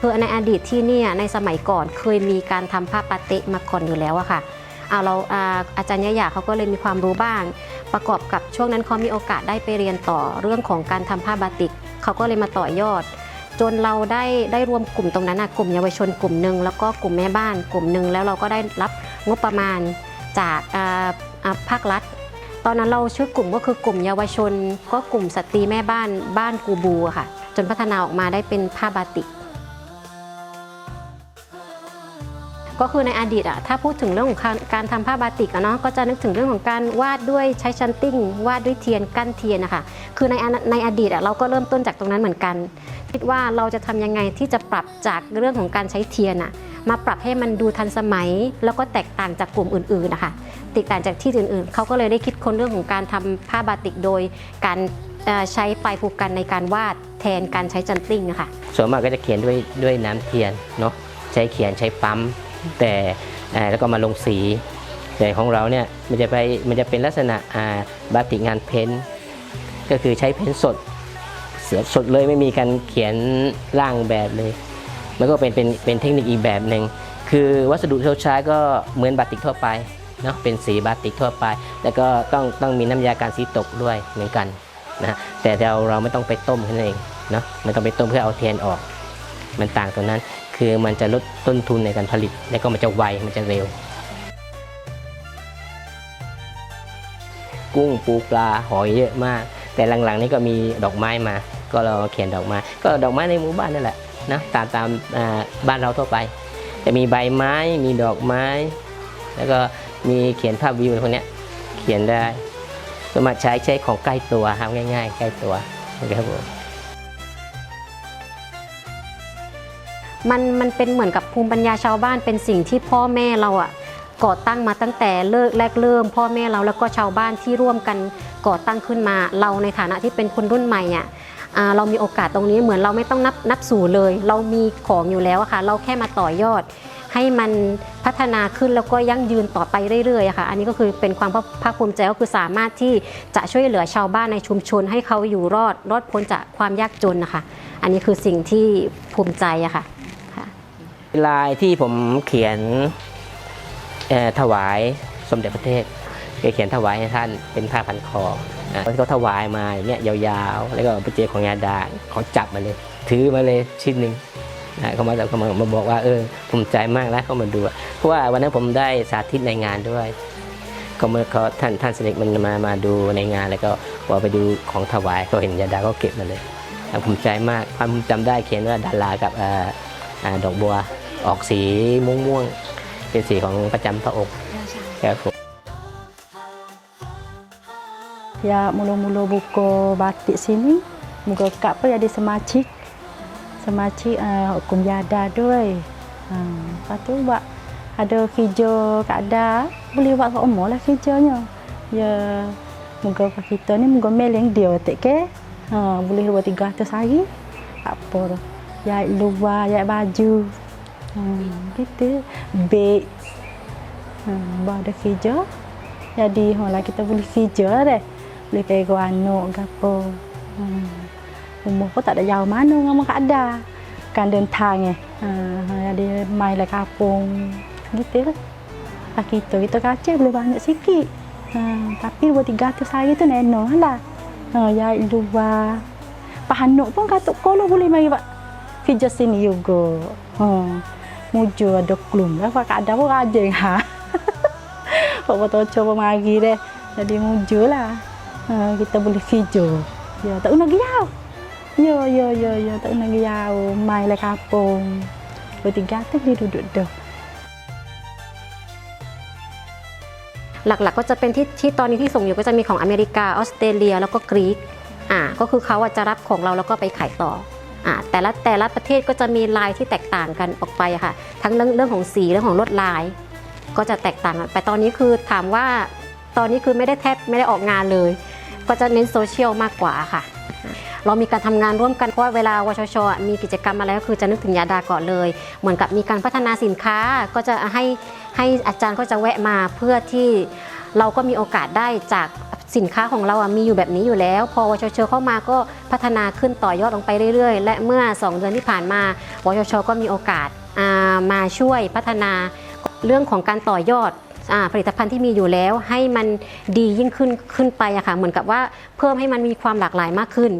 คือในอดีตที่นี่ในสมัยก่อนเคยมีการทำผ้าปาเตะมาก่อนอยู่แล้วอะค่ะเอาเราอาอาจารย์ยะยาเขาก็เลยมีความรู้บ้าง ประกอบกับช่วงนั้นเขามีโอกาสได้ไปเรียนต่อเรื่องของการทำผ้าบาติกเขาก็เลยมาต่อยอด จนเราได้ได้รวมกลุ่มตรงนั้นนะกลุ่มเยาวชนกลุ่มหนึ่งแล้วก็กลุ่มแม่บ้านกลุ่มหนึ่งแล้วเราก็ได้รับงบประมาณจากภาครัฐ ตอนนั้นเราชื่อกลุ่มก็คือกลุ่มเยาวชน ก็กลุ่มสตรีแม่บ้านบ้านกูบูอะค่ะ จนพัฒนาออกมาได้เป็นผ้าบาติก ก็คือในอดีตอะถ้าพูดถึงเรื่องของการการทำผ้าบาติกอะเนาะก็จะนึกถึงเรื่องของการวาดด้วยใช้ชันติ้ง วาดด้วยเทียนกั้นเทียนนะคะคือในในอดีตอะเราก็เริ่มต้นจากตรงนั้นเหมือนกัน คิดว่าเราจะทำยังไงที่จะปรับจากเรื่องของการใช้เทียนอะมาปรับให้มันดูทันสมัย แล้วก็แตกต่างจากกลุ่มอื่นๆนะคะแตกต่างจากที่อื่นๆเขาก็เลยได้คิดค้นเรื่องของการทำผ้าบาติกโดยการเอ่อใช้ปลายผูกกันในการวาดแทนการใช้จันติ้งนะคะส่วนมากก็จะเขียนด้วยด้วยน้ำเทียนเนาะใช้เขียนใช้ปั๊ม แต่แล้วก็มาลงสีแต่ของเราเนี่ยมันจะไปมันจะเป็นลักษณะาบาติกงานเพ้นก็คือใช้เพ้นสดเสียสดเลยไม่มีการเขียนร่างแบบเลยมันก็เป็นเป็นเป็นเทคนิคอีกแบบหนึ่งคือวัสดุที่เราใช้ก็เหมือนบาติกทั่วไปเนาะเป็นสีบาติกทั่วไป แล้วก็ต้องต้องมีน้ำยาการสีตกด้วยเหมือนกันนะแต่เราเราไม่ต้องไปต้มแค่นั้นเองเนาะไม่ต้องไปต้มเพื่อเอาเทียนออก มันต่างตรงนั้น คือมันจะลดต้นทุนในการผลิต แล้วก็มันจะไวมันจะเร็ว กุ้งปูปลาหอยเยอะมาก แต่หลังๆนี่ก็มีดอกไม้มา ก็เราเขียนดอกไม้ก็ดอกไม้ในหมู่บ้านนั่นแหละนะตามตามบ้านเราทั่วไป จะมีใบไม้มีดอกไม้ แล้วก็มีเขียนภาพวิวพวกนี้เขียนได้สามารถใช้ใช้ของใกล้ตัวครับง่าย ๆ ใกล้ตัวนะครับผม มันมันเป็นเหมือนกับภูมิปัญญาชาวบ้านเป็นสิ่งที่พ่อแม่เราอะก่อตั้งมาตั้งแต่เลิกแรกเริ่ม พ่อแม่เราแล้วก็ชาวบ้านที่ร่วมกันก่อตั้งขึ้นมา เราในฐานะที่เป็นคนรุ่นใหม่อะอ่าเรามีโอกาสตรงนี้เหมือนเราไม่ต้องนับนับสู่เลย เรามีของอยู่แล้วค่ะ เราแค่มาต่อยอด ให้มันพัฒนาขึ้นแล้วก็ยั่งยืนต่อไปเรื่อยๆค่ะ อันนี้ก็คือเป็นความภาคภูมิใจก็คือสามารถที่จะช่วยเหลือชาวบ้านในชุมชน ให้เขาอยู่รอดรอดพ้นจากความยากจนนะคะ อันนี้คือสิ่งที่ภูมิใจอะค่ะ ลายที่ผมเขียนถวายสมเด็จพระเทพเขียนถวายให้ท่านเป็นผ้าพันคอนะเขาถวายมาอย่างเงี้ยยาวๆ แล้วก็พระเจของยาดาเขาจับมาเลย ถือมาเลยชิ้นหนึ่งเขามาเขามามาบอกว่าเออภูมิใจมากแล้วเขามาดู เพราะว่าวันนั้นผมได้สาธิตในงานด้วย ก็เมื่อเขาท่านท่านเสด็จมันมามาดูในงานแล้วก็ว่าไปดูของถวายเขาเห็นยาดาก็เก็บมาเลยภูมิใจมากความจำได้เขียนว่าดารากับออดอกบัว ออกสีม่วงๆเป็นสีของประจำพระองค์ครับผม Ya mula-mula buka batik sini Muka kak pun ada semacik Semacik uh, hukum yada ด้วย uh, Lepas tu buat ada kerja kat ada Boleh buat kat rumah lah kerjanya Ya Muka kat kita ni muka mail yang dia batik ke uh, Boleh buat 300 hari Tak apa dah Jahit luar, jahit baju hmm. kita bake. Hmm, bawah ada kerja jadi lah kita boleh kerja lah deh. Boleh pergi anak ke apa. Hmm. umur pun tak ada jauh mana dengan mak ada. Kan dentang eh. Ha, jadi main lah kapung. Gitu lah. lah kita kita kacau boleh banyak sikit. Ha, tapi buat tiga tu saya tu nenek lah. Ha, ya dua. Pahanuk pun katuk kalau boleh main kerja sini juga. Ha. Muju ada klum lah, Pak ada pun rajin ha. Pak Boto coba mari deh. Jadi muju lah. Ha, kita boleh kerja. Ya, tak nak jauh. Ya, ya, ya, ya, tak nak jauh. Mai lah kampung. Bertiga tu boleh duduk dah. หลักๆก็จะเป็นที่ที่ตอนนี้ที่ส่งอยู่ก็จะมีของอเมริกาออสเตรเลียแล้วก็กรีกอ่าก็คือเขาอะจะรับของเราแล้วก็ไปขายต่ออ่า แต่ละแต่ละประเทศก็จะมีลายที่แตกต่างกันออกไปค่ะ ทั้งเรื่องเรื่องของสีเรื่องของลวดลาย ก็จะแตกต่างกันแต่ตอนนี้คือถามว่าตอนนี้คือไม่ได้แทบไม่ได้ออกงานเลย ก็จะเน้นโซเชียลมากกว่าค่ะ เรามีการทำงานร่วมกันเพราะเวลาวชชมีกิจกรรมอะไรก็คือจะนึกถึงยาดาก่อนเลย เหมือนกับมีการพัฒนาสินค้าก็จะให้ให้อาจารย์ก็จะแวะมาเพื่อที่เราก็มีโอกาสได้จาก สินค้าของเราอะมีอยู่แบบนี้อยู่แล้ว พอวชชเข้ามาก็พัฒนาขึ้นต่อยอดลงไปเรื่อยๆ และเมื่อ 2 เดือนที่ผ่านมาวชชก็มีโอกาสามาช่วยพัฒนาเรื่องของการต่อยอดอผลิตภัณฑ์ที่มีอยู่แล้วให้มันดียิ่งขึ้นขึ้นไปอะค่ะเหมือนกับว่าเพิ่มให้มันมีความหลากหลายมากขึ้น